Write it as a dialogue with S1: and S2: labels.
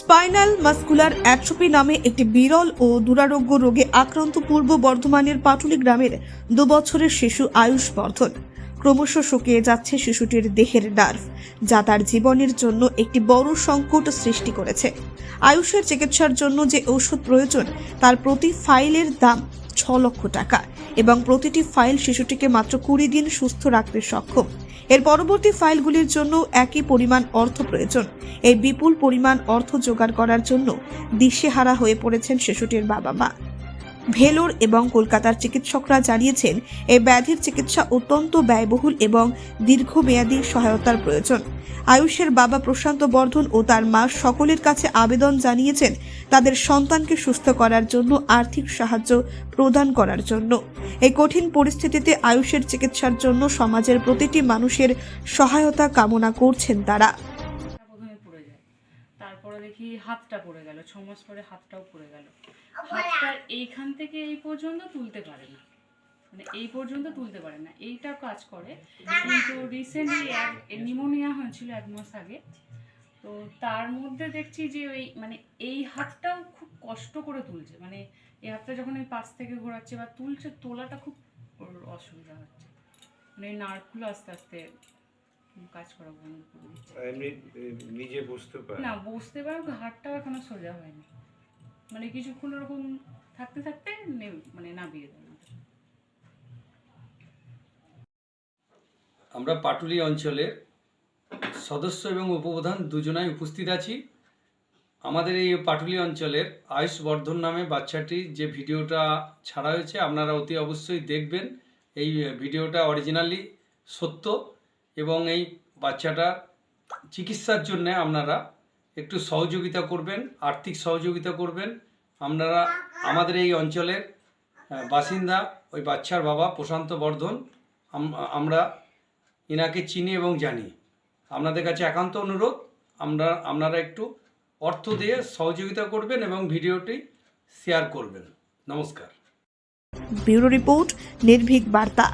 S1: Spinal muscular atrophy নামে একটি বিরল ও দুরারোগ্য রোগে আক্রান্ত পূর্ব বর্ধমানের পাটুলি গ্রামের দুবছরের শিশু আয়ুষ বর্ধন। ক্রমশ শুকিয়ে যাচ্ছে শিশুটির দেহের নার্ভ, যা তার জীবনের জন্য একটি বড় সংকট সৃষ্টি করেছে। আয়ুষের চিকিৎসার জন্য যে ঔষধ প্রয়োজন, তার প্রতি ফাইলের দাম ছ লক্ষ টাকা এবং প্রতিটি ফাইল শিশুটিকে মাত্র কুড়ি দিন সুস্থ রাখতে সক্ষম। এর পরবর্তী ফাইলগুলির জন্য একই পরিমাণ অর্থ প্রয়োজন। এই বিপুল পরিমাণ অর্থ জোগাড় করার জন্য দিশেহারা হয়ে পড়েছেন শিশুটির বাবা মা ভেলোর এবং কলকাতার চিকিৎসকরা জানিয়েছেন এই ব্যাধির চিকিৎসা অত্যন্ত ব্যয়বহুল এবং দীর্ঘমেয়াদী সহায়তার প্রয়োজন। আয়ুষের বাবা প্রশান্ত বর্ধন ও তার মা সকলের কাছে আবেদন জানিয়েছেন তাদের সন্তানকে সুস্থ করার জন্য আর্থিক সাহায্য প্রদান করার জন্য। এই কঠিন পরিস্থিতিতে আয়ুষের চিকিৎসার জন্য সমাজের প্রতিটি মানুষের সহায়তা কামনা করছেন তারা।
S2: দেখি হাতটা পড়ে গেল ছ মাস পরে হাতটাও পড়ে গেল। হাতটা এইখান থেকে এই পর্যন্ত তুলতে পারে না। মানে এই পর্যন্ত তুলতে পারে না। এইটা কাজ করে। কিন্তু রিসেন্টলি এক নিমোনিয়া হয়েছিল এক মাস আগে। তো তার মধ্যে দেখছি যে ওই মানে এই হাতটাও খুব কষ্ট করে তুলছে। মানে এই হাতটা যখন এই পাশ থেকে ঘোরাচ্ছে বা তুলছে তোলাটা খুব অসুবিধা হচ্ছে। মানে নার্ভগুলো আস্তে আস্তে কাজ করা বন্ধ করে দিচ্ছে।
S3: এমনি নিজে বুঝতে পারে?
S2: না বসতে পারো ঘাটটাও এখনও সোজা হয়নি। মানে কিছুক্ষণ ওরকম থাকতে থাকতে মানে নামিয়ে দেয়।
S4: আমরা পাটুলি অঞ্চলের সদস্য এবং উপপ্রধান দুজনাই উপস্থিত আছি। আমাদের এই পাটুলি অঞ্চলের আয়ুষ বর্ধন নামে বাচ্চাটি যে ভিডিওটা ছাড়া হয়েছে আপনারা অতি অবশ্যই দেখবেন। এই ভিডিওটা অরিজিনালি সত্য। এবং এই বাচ্চাটা চিকিৎসার জন্য আপনারা একটু সহযোগিতা করবেন, আর্থিক সহযোগিতা করবেন। আপনারা আমাদের এই অঞ্চলের বাসিন্দা, ওই বাচ্চার বাবা প্রশান্ত বর্ধন আমরা ইনাকে চিনি এবং জানি। আপনাদের কাছে একান্ত অনুরোধ, আমরা, আপনারা একটু অর্থ দিয়ে সহযোগিতা করবেন এবং ভিডিওটি শেয়ার করবেন। নমস্কার।
S1: ব্যুরো রিপোর্ট, নির্ভীক বার্তা।